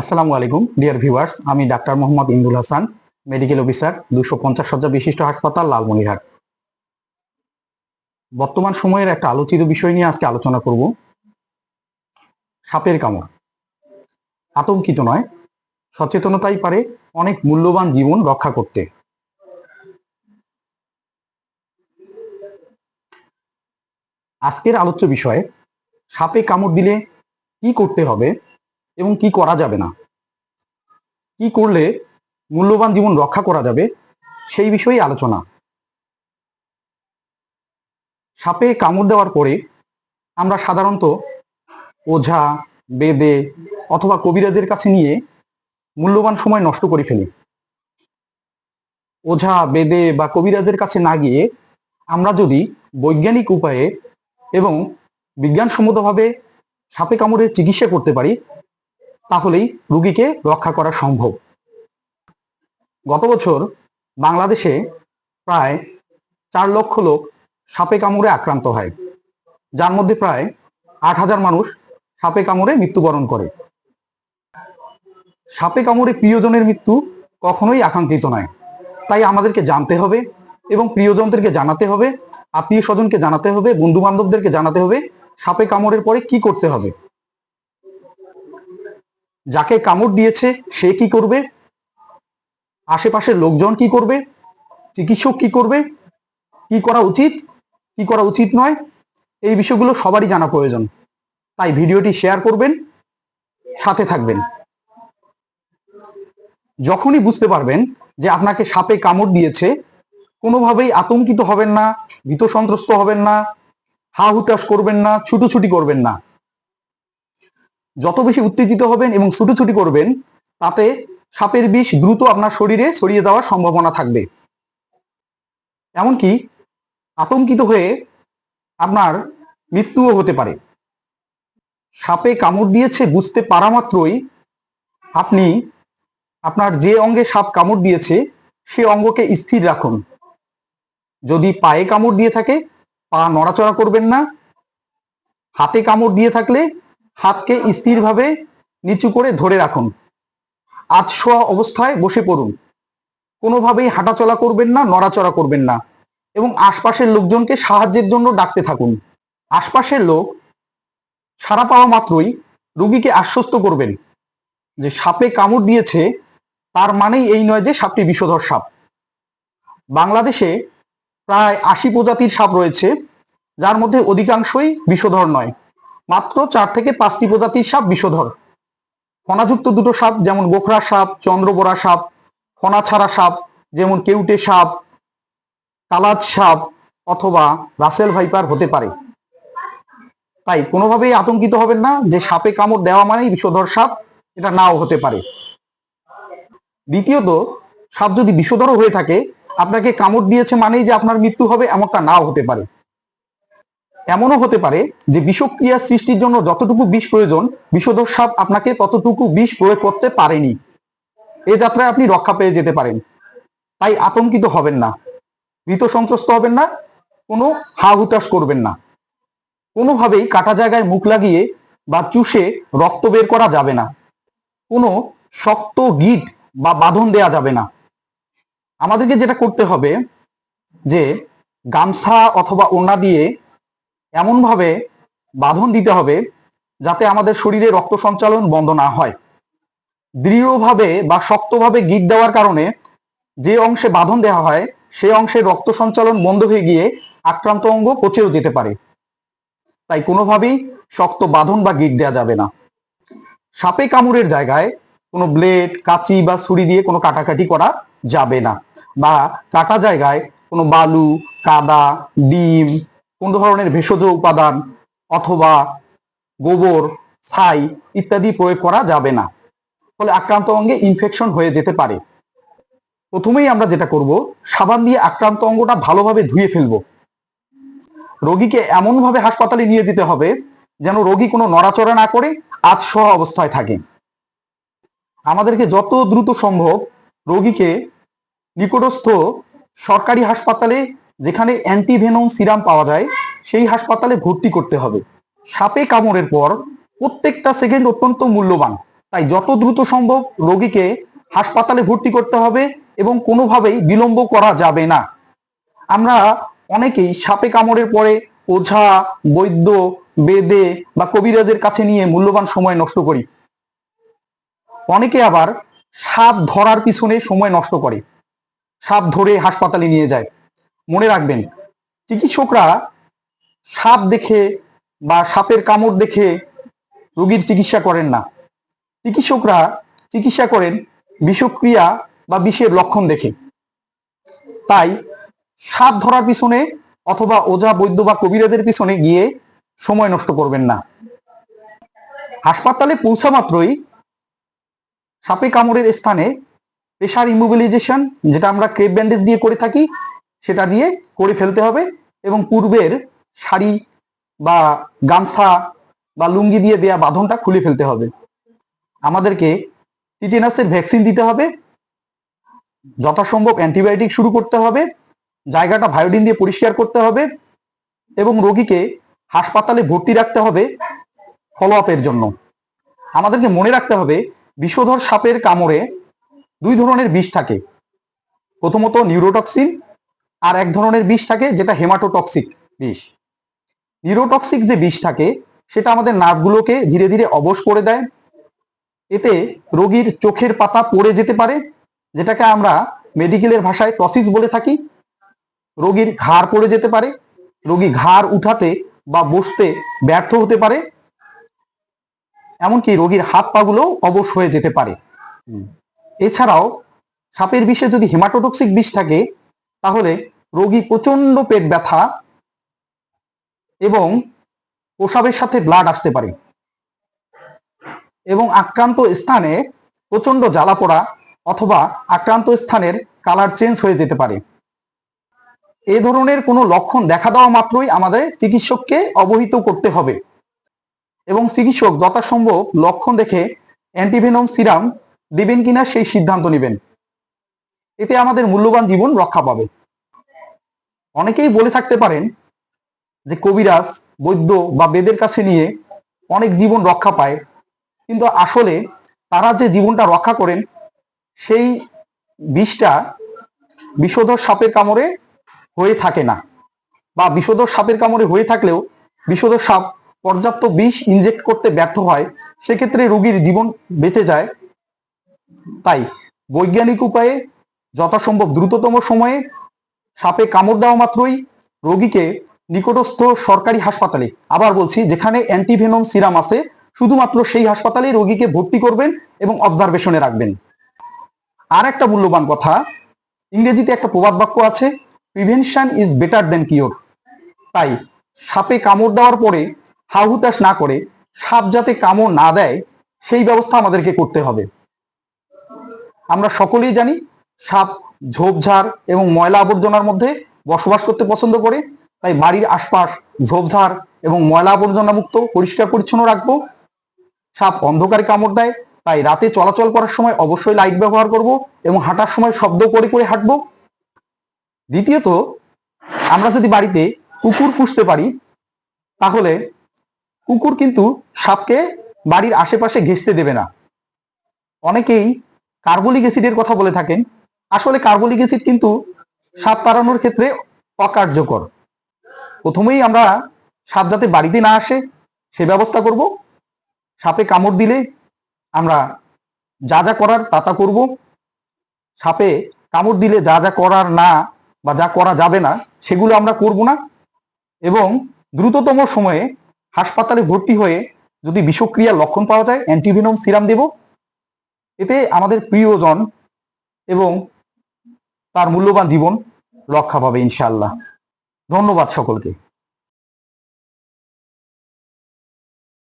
আসসালামু আলাইকুম, dear viewers, আমি doctor Mohammad Imrul Hasan, medical officer, দুশো পঞ্চাশ শয্যা বিশিষ্ট হাসপাতাল লালমনিরহাট। বর্তমান সময়ের একটা আলোচিত বিষয় নিয়ে আজকে আলোচনা করব। সাপের কামড়। আতঙ্কিত নয়, সচেতনতাই পারে অনেক মূল্যবান জীবন রক্ষা করতে। আজকের আলোচ্য বিষয়ে, সাপে কামড় দিলে কি করতে হবে? এবং কি করা যাবে না? কি করলে মূল্যবান জীবন রক্ষা করা যাবে? সেই বিষয়ে আলোচনা। সাপে কামড় দেওয়ার পরে আমরা সাধারণত ওঝা, বেদে অথবা কবিরাজের কাছে নিয়ে মূল্যবান সময় নষ্ট করে ফেলি। ওঝা, বেদে বা কবিরাজের কাছে না গিয়ে আমরা যদি বৈজ্ঞানিক উপায়ে এবং বিজ্ঞানসম্মতভাবে সাপে কামড়ের চিকিৎসা করতে পারি তাহলেই রুগীকে রক্ষা করা সম্ভব। গত বছর বাংলাদেশে প্রায় চার লক্ষ লোক সাপে কামড়ে আক্রান্ত হয়, যার মধ্যে প্রায় আট হাজার মানুষ সাপে কামড়ে মৃত্যুবরণ করে। সাপে কামড়ে প্রিয়জনের মৃত্যু কখনোই আকাঙ্ক্ষিত নয়। তাই আমাদেরকে জানতে হবে এবং প্রিয়জনদেরকে জানাতে হবে, আত্মীয় স্বজনকে জানাতে হবে বন্ধু বান্ধবদেরকে জানাতে হবে, সাপে কামড়ের পরে কি করতে হবে। যাকে কামড় দিয়েছে, সে কি করবে? আশেপাশের লোকজন কি করবে? চিকিৎসক কি করবে? কি করা উচিত? কি করা উচিত নয়? এই বিষয়গুলো সবারই জানা প্রয়োজন। তাই ভিডিওটি শেয়ার করবেন, সাথে থাকবেন। যখনই বুঝতে পারবেন যে আপনাকে সাপে কামড় দিয়েছে, কোনোভাবেই আতঙ্কিত হবেন না ভীত সন্ত্রস্ত হবেন না হা হুতাশ করবেন না, ছুটোছুটি করবেন না। যত বেশি উত্তেজিত হবেন এবং ছুটোছুটি করবেন, তাতে সাপের বিষ দ্রুত আপনার শরীরে ছড়িয়ে যাওয়ার সম্ভাবনা থাকবে। এমনকি আতঙ্কিত হয়ে আপনার মৃত্যুও হতে পারে। সাপে কামড় দিয়েছে বুঝতে পারা মাত্রই আপনি আপনার যে অঙ্গে সাপ কামড় দিয়েছে, সে অঙ্গকে স্থির রাখুন। যদি পায়ে কামড় দিয়ে থাকে, পা নড়াচড়া করবেন না। হাতে কামড় দিয়ে থাকলে হাতকে স্থিরভাবে নিচু করে ধরে রাখুন। আতশোয়া অবস্থায় বসে পড়ুন। কোনোভাবেই হাঁটাচলা করবেন না, নড়াচড়া করবেন না এবং আশপাশের লোকজনকে সাহায্যের জন্য ডাকতে থাকুন। আশপাশের লোক সারা পাওয়া মাত্রই রুগীকে আশ্বস্ত করবেন যে সাপে কামড় দিয়েছে, তার মানেই এই নয় যে সাপটি বিষধর সাপ। বাংলাদেশে প্রায় আশি প্রজাতির সাপ রয়েছে, যার মধ্যে অধিকাংশই বিষধর নয়। মাত্র চার থেকে পাঁচটি প্রজাতির সাপ বিষধর ফণাযুক্ত দুটো সাপ যেমন গোখরা সাপ, চন্দ্রবোরা সাপ ফণা ছাড়া সাপ, যেমন কেউটে সাপ কালাজ সাপ অথবা রাসেল ভাইপার হতে পারে। তাই কোনোভাবেই আতঙ্কিত হবেন না যে সাপে কামড় দেওয়া মানেই বিষধর সাপ, এটা নাও হতে পারে। দ্বিতীয়ত, সাপ যদি বিষধরও হয়ে থাকে, আপনাকে কামড় দিয়েছে মানেই যে আপনার মৃত্যু হবে, এমনটা নাও হতে পারে। এমনও হতে পারে যে বিষক্রিয়া সৃষ্টির জন্য যতটুকু বিষ প্রয়োজন বিষধর সাপ আপনাকে ততটুকু বিষ প্রয়োগ করতে পারেনি। এ যাত্রায় আপনি রক্ষা পেয়ে যেতে পারেন। তাই আতঙ্কিত হবেন না। ভীত সন্ত্রস্ত হবেন না। কোনো হা হুতাশ করবেন না। কোনোভাবেই কাটা জায়গায় মুখ লাগিয়ে বা চুষে রক্ত বের করা যাবে না। কোনো শক্ত গিট বা বাঁধন দেয়া যাবে না। আমাদেরকে যেটা করতে হবে যে গামছা অথবা ওড়না দিয়ে এমনভাবে বাঁধন দিতে হবে যাতে আমাদের শরীরে রক্ত সঞ্চালন বন্ধ না হয়। দৃঢ়ভাবে বা শক্তভাবে গিট দেওয়ার কারণে যে অংশে বাঁধন দেওয়া হয় সেই অংশে রক্ত সঞ্চালন বন্ধ হয়ে গিয়ে আক্রান্ত অঙ্গ পচেও যেতে পারে। তাই কোনোভাবেই শক্ত বাঁধন বা গিট দেওয়া যাবে না। সাপে কামড়ের জায়গায় কোনো ব্লেড, কাঁচি বা ছুরি দিয়ে কোনো কাটাকাটি করা যাবে না বা কাটা জায়গায় কোনো বালু, কাদা, ডিম কোন ধরনের ভেষজ উপাদান অথবা গোবর, ছাই ইত্যাদি প্রয়োগ করা যাবে না। ফলে আক্রান্ত অঙ্গে ইনফেকশন হয়ে যেতে পারে। প্রথমেই আমরা যেটা করব, সাবান দিয়ে আক্রান্ত অঙ্গটা ভালোভাবে ধুয়ে ফেলব। রোগীকে এমনভাবে হাসপাতালে নিয়ে যেতে হবে, যেন রোগী কোনো নড়াচড়া না করে আতসহ অবস্থায় থাকে। আমাদেরকে যত দ্রুত সম্ভব রোগীকে নিকটস্থ সরকারি হাসপাতালে যেখানে অ্যান্টিভেনম সিরাম পাওয়া যায়, সেই হাসপাতালে ভর্তি করতে হবে। সাপে কামড়ের পর প্রত্যেকটা সেকেন্ড অত্যন্ত মূল্যবান। তাই যত দ্রুত সম্ভব রোগীকে হাসপাতালে ভর্তি করতে হবে এবং কোনোভাবেই বিলম্ব করা যাবে না। আমরা অনেকেই সাপে কামড়ের পরে ওঝা, বৈদ্য, বেদে বা কবিরাজের কাছে নিয়ে মূল্যবান সময় নষ্ট করি। অনেকে আবার সাপ ধরার পিছনে সময় নষ্ট করে। সাপ ধরে হাসপাতালে নিয়ে যায়। মনে রাখবেন। চিকিৎসকরা সাপ দেখে বা সাপের কামড় দেখে রোগীর চিকিৎসা করেন না। চিকিৎসকরা চিকিৎসা করেন বিষক্রিয়া বা বিষের লক্ষণ দেখে। তাই সাপ ধরার পিছনে অথবা ওঝা বৈদ্য বা কবিরাজের পিছনে গিয়ে সময় নষ্ট করবেন না। হাসপাতালে পৌঁছা মাত্রই সাপে কামড়ের স্থানে প্রেশার ইমোবিলাইজেশন, যেটা আমরা ক্রেপ ব্যান্ডেজ দিয়ে করে থাকি সেটা দিয়ে করে ফেলতে হবে এবং পূর্বের শাড়ি বা গামছা বা লুঙ্গি দিয়ে দেয়া বাঁধনটা খুলে ফেলতে হবে। আমাদেরকে টিটেনাসের ভ্যাকসিন দিতে হবে, যথাসম্ভব অ্যান্টিবায়োটিক শুরু করতে হবে, জায়গাটা ভায়োডিন দিয়ে পরিষ্কার করতে হবে এবং রোগীকে হাসপাতালে ভর্তি রাখতে হবে ফলো আপের জন্য। আমাদেরকে মনে রাখতে হবে, বিষধর সাপের কামড়ে দুই ধরনের বিষ থাকে। প্রথমত নিউরোটক্সিন আর এক ধরনের বিষ থাকে যেটা হেমাটোটক্সিক বিষ। নিউরোটক্সিক যে বিষ থাকে, সেটা আমাদের নার্ভগুলোকে ধীরে ধীরে অবশ করে দেয়। এতে রোগীর চোখের পাতা পড়ে যেতে পারে, যেটাকে আমরা মেডিকেলের ভাষায় টসিস বলে থাকি। রোগীর ঘাড় পড়ে যেতে পারে, রোগী ঘাড় উঠাতে বা বসতে ব্যর্থ হতে পারে, এমনকি রোগীর হাত পাগুলো অবশ হয়ে যেতে পারে। এছাড়াও সাপের বিষে যদি হেমাটোটক্সিক বিষ থাকে তাহলে রোগী প্রচণ্ড পেট ব্যথা এবং প্রসাবের সাথে ব্লাড আসতে পারে। এবং আক্রান্ত স্থানে প্রচণ্ড জ্বালা পোড়া অথবা আক্রান্ত স্থানের কালার চেঞ্জ হয়ে যেতে পারে। এ ধরনের কোনো লক্ষণ দেখা দেওয়া মাত্রই আমাদের চিকিৎসককে অবহিত করতে হবে। এবং চিকিৎসক যথাসম্ভব লক্ষণ দেখে অ্যান্টিভেনম সিরাম দেবেন কিনা সেই সিদ্ধান্ত নেবেন। এতে আমাদের মূল্যবান জীবন রক্ষা পাবে। অনেকেই বলে থাকতে পারেন যে কবিরাজ, বৈদ্য বা বেদের কাছে নিয়ে অনেক জীবন রক্ষা পায়, কিন্তু আসলে তারা যে জীবনটা রক্ষা করেন, সেই বিষটা বিষধর সাপের কামড়ে হয়ে থাকে না বা বিষধর সাপের কামড়ে হয়ে থাকলেও বিষধর সাপ পর্যাপ্ত বিষ ইনজেক্ট করতে ব্যর্থ হয়, সেক্ষেত্রে রোগীর জীবন বেঁচে যায়। তাই বৈজ্ঞানিক উপায়ে যথাসম্ভব দ্রুততম সময়ে সাপে কামড় দেওয়া মাত্রই রোগীকে নিকটস্থ সরকারি হাসপাতালে, আবার বলছি যেখানে অ্যান্টিভেনম সিরাম আছে, শুধুমাত্র সেই হাসপাতালে রোগীকে ভর্তি করবেন এবং অবজারভেশনে রাখবেন। আর একটা মূল্যবান কথা, ইংরেজিতে একটা প্রবাদ বাক্য আছে prevention is better than cure তাই সাপে কামড় দেওয়ার পরে হাহুতাশ না করে সাপ যাতে কামড় না দেয়, সেই ব্যবস্থা আমাদেরকে করতে হবে। আমরা সকলেই জানি সাপ, ঝোপঝাড় এবং ময়লা আবর্জনার মধ্যে বসবাস করতে পছন্দ করে। তাই বাড়ির আশপাশ ঝোপঝাড় এবং ময়লা আবর্জনা মুক্ত, পরিষ্কার, পরিচ্ছন্ন রাখব। সাপ অন্ধকারে কামড় দেয়, তাই রাতে চলাচল করার সময় অবশ্যই লাইট ব্যবহার করব এবং হাঁটার সময় শব্দ করে করে হাঁটবো। দ্বিতীয়ত, আমরা যদি বাড়িতে কুকুর পুষতে পারি, তাহলে কুকুর কিন্তু সাপকে বাড়ির আশেপাশে ঘেঁষতে দেবে না। অনেকেই কার্বলিক অ্যাসিডের কথা বলে থাকেন আসলে কার্বলিক অ্যাসিড কিন্তু সাপ তাড়ানোর ক্ষেত্রে অকার্যকর। প্রথমেই আমরা সাপ যাতে বাড়িতে না আসে, সে ব্যবস্থা করব। সাপে কামড় দিলে আমরা যা যা করার তা তা করব। সাপে কামড় দিলে যা যা করার না বা যা করা যাবে না, সেগুলো আমরা করব না। এবং দ্রুততম সময়ে হাসপাতালে ভর্তি হয়ে যদি বিষক্রিয়ার লক্ষণ পাওয়া যায়, অ্যান্টিভেনম সিরাম দেব। এতে আমাদের প্রিয়জন এবং তার মূল্যবান জীবন রক্ষা পাবে ইনশাল্লাহ ধন্যবাদ সকলকে।